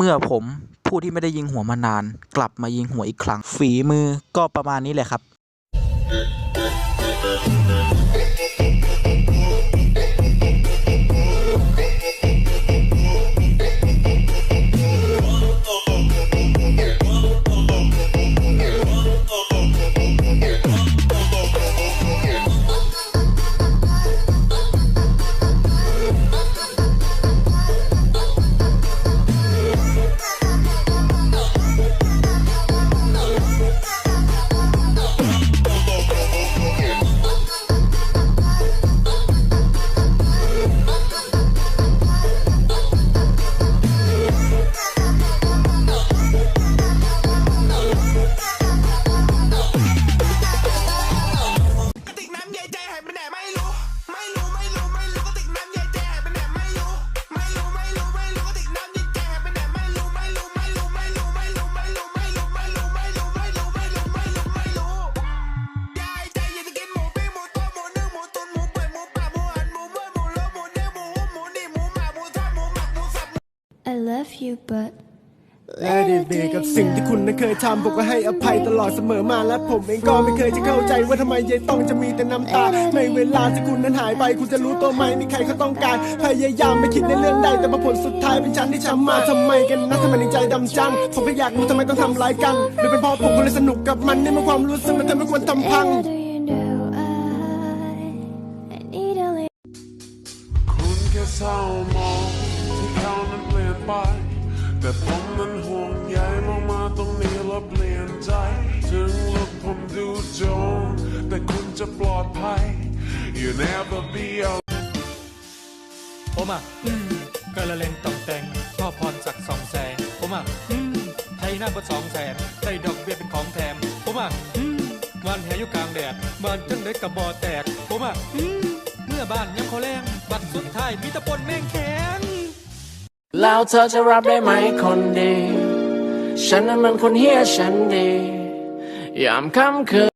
เมื่อผมผู้ที่ไม่ได้ยิงหัวมานาน กลับมายิงหัวอีกครั้ง ฝีมือก็ประมาณนี้แหละครับ I love you, but และเด็กๆกับสิ่งที่คุณนั้นเคยทำผมก็ให้อภัยตลอดเสมอมาและผมเองก็ไม่เคยจะเข้าใจว่าทำไมยายต้องจะมีแต่น้ำตา ในเวลาที่คุณนั้นหายไป คุณจะรู้ตัวไหมมีใครเขาต้องการ พยายามไม่คิดในเรื่องใดแต่มาผลสุดท้ายเป็นฉันที่ช้ำมาทำไมกันนะทำไมถึงใจดำจัง ผมก็อยากรู้ทำไมต้องทำร้ายกันหรือเป็นเพราะผมก็เลยสนุกกับมันนี่มันความรู้สึกมันทำให้ควรทำพัง how do you know I I need a little คุณแค่เศร้ามอง แต่ผมนั้นห่วงใยมองมาตรงนี้แล้วเปลี่ยนใจ ถึงลุกผมดูโจรแต่คุณจะปลอดภัย You never be alone ผมอะอืมกระเลงต่องแต่งชอพรสักสองแสงผมอะอืมไทยหน้าก็สองแสนได้ดอกเบี้ยเป็นของแถมผมอะอืมวันแหอยู่กลางแดดบ้านจังได้กับบอแตกผมอะอืมเมื่อบ้านยังขาแรงบัดสุดท้ายมีตะปนแม่งแข็ง แล้วเธอจะรับได้ไหมคนดี ฉันนั้นมันคนเฮียฉันดี ยามค่ำคืน